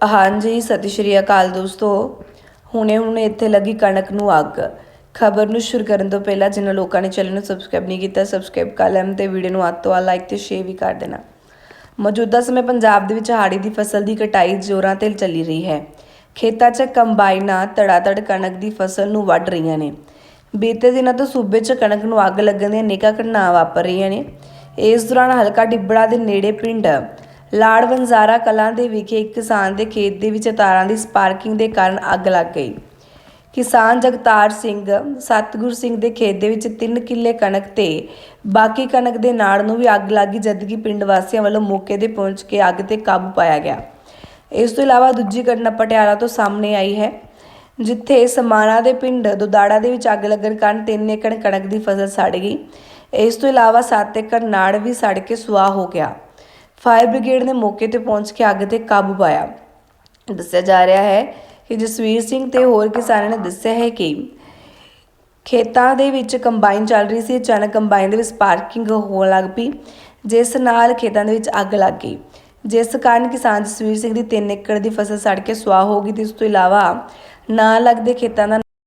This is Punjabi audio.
ਹਾਂਜੀ, ਸਤਿ ਸ਼੍ਰੀ ਅਕਾਲ ਦੋਸਤੋ। ਹੁਣੇ ਹੁਣੇ ਇੱਥੇ ਲੱਗੀ ਕਣਕ ਨੂੰ ਅੱਗ। ਖਬਰ ਨੂੰ ਸ਼ੁਰੂ ਕਰਨ ਤੋਂ ਪਹਿਲਾਂ ਜਿਨ੍ਹਾਂ ਲੋਕਾਂ ਨੇ ਚੈਨਲ ਨੂੰ ਸਬਸਕ੍ਰਾਈਬ ਨਹੀਂ ਕੀਤਾ ਸਬਸਕ੍ਰਾਈਬ ਕਰ ਲੈਣ ਤੇ ਵੀਡੀਓ ਨੂੰ ਅੱਧ ਤੋਂ ਅੱਧ ਲਾਈਕ ਤੇ ਸ਼ੇਅਰ ਵੀ ਕਰ ਦੇਣਾ। ਮੌਜੂਦਾ ਸਮੇਂ ਪੰਜਾਬ ਦੇ ਵਿੱਚ ਹਾੜੀ ਦੀ ਫਸਲ ਦੀ ਕਟਾਈ ਜ਼ੋਰਾਂ ਤੇ ਚੱਲੀ ਰਹੀ ਹੈ। ਖੇਤਾਂ 'ਚ ਕੰਬਾਈਨਾਂ ਧੜਾਧੜ ਕਣਕ ਦੀ ਫਸਲ ਨੂੰ ਵੱਢ ਰਹੀਆਂ ਨੇ। ਬੀਤੇ ਦਿਨਾਂ ਤੋਂ ਸੂਬੇ 'ਚ ਕਣਕ ਨੂੰ ਅੱਗ ਲੱਗਣ ਦੀਆਂ ਅਨੇਕਾਂ ਘਟਨਾਵਾਂ ਵਾਪਰ ਰਹੀਆਂ ਨੇ। ਇਸ ਦੌਰਾਨ ਹਲਕਾ ਡਿੱਬੜਾ ਦੇ ਨੇੜੇ ਪਿੰਡ ਲਾੜ ਵੰਜ਼ਾਰਾ ਕਲਾਂ ਦੇ ਵਿਖੇ ਇੱਕ ਕਿਸਾਨ ਦੇ ਖੇਤ ਦੇ ਵਿੱਚ ਤਾਰਾਂ ਦੀ ਸਪਾਰਕਿੰਗ ਦੇ ਕਾਰਨ ਅੱਗ ਲੱਗ ਗਈ। ਕਿਸਾਨ ਜਗਤਾਰ ਸਿੰਘ ਸਤਗੁਰ ਸਿੰਘ ਦੇ ਖੇਤ ਦੇ ਵਿੱਚ 3 ਕਿੱਲੇ ਕਣਕ ਤੇ ਬਾਕੀ ਕਣਕ ਦੇ ਨਾੜ ਨੂੰ ਵੀ ਅੱਗ ਲੱਗੀ ਜਦਕਿ ਪਿੰਡ ਵਾਸੀਆਂ ਵੱਲੋਂ ਮੌਕੇ ਤੇ ਪਹੁੰਚ ਕੇ ਅੱਗ ਤੇ ਕਾਬੂ ਪਾਇਆ ਗਿਆ। ਇਸ ਤੋਂ ਇਲਾਵਾ ਦੂਜੀ ਘਟਨਾ ਪਟਿਆਲਾ ਤੋਂ ਸਾਹਮਣੇ ਆਈ ਹੈ, ਜਿੱਥੇ ਸਮਾਣਾ ਦੇ ਪਿੰਡ ਦੁਦਾੜਾ ਦੇ ਵਿੱਚ ਅੱਗ ਲੱਗਣ ਕਾਰਨ 3 ਏਕੜ ਕਣਕ ਦੀ ਫਸਲ ਸੜ ਗਈ। ਇਸ ਤੋਂ ਇਲਾਵਾ 7 ਏਕੜ ਨਾੜ ਵੀ ਸੜ ਕੇ ਸੁਆਹ ਹੋ ਗਿਆ। ਫਾਇਰ ਬ੍ਰਿਗੇਡ ਨੇ ਮੌਕੇ ਤੇ ਪਹੁੰਚ ਕੇ ਅੱਗ ਤੇ ਕਾਬੂ ਪਾਇਆ। ਦੱਸਿਆ ਜਾ ਰਿਹਾ ਹੈ ਕਿ ਜਸਵੀਰ ਸਿੰਘ ਤੇ ਹੋਰ ਕਿਸਾਨਾਂ ਨੇ ਦੱਸਿਆ ਹੈ ਕਿ ਖੇਤਾਂ ਦੇ ਵਿੱਚ ਕੰਬਾਈਨ ਚੱਲ ਰਹੀ ਸੀ। ਅਚਾਨਕ ਕੰਬਾਈਨ ਦੇ ਵਿੱਚ ਸਪਾਰਕਿੰਗ ਹੋਣ ਲੱਗ ਪਈ, ਜਿਸ ਨਾਲ ਖੇਤਾਂ ਦੇ ਵਿੱਚ ਅੱਗ ਲੱਗ ਗਈ। ਜਿਸ ਕਾਰਨ ਕਿਸਾਨ ਜਸਵੀਰ ਸਿੰਘ ਦੀ 3 ਏਕੜ ਦੀ ਫਸਲ ਸੜ ਕੇ ਸੁਆਹ ਹੋ ਗਈ। ਤੇ ਇਸ ਤੋਂ ਇਲਾਵਾ ਨਾਲ ਲੱਗਦੇ ਖੇਤਾਂ ਦਾ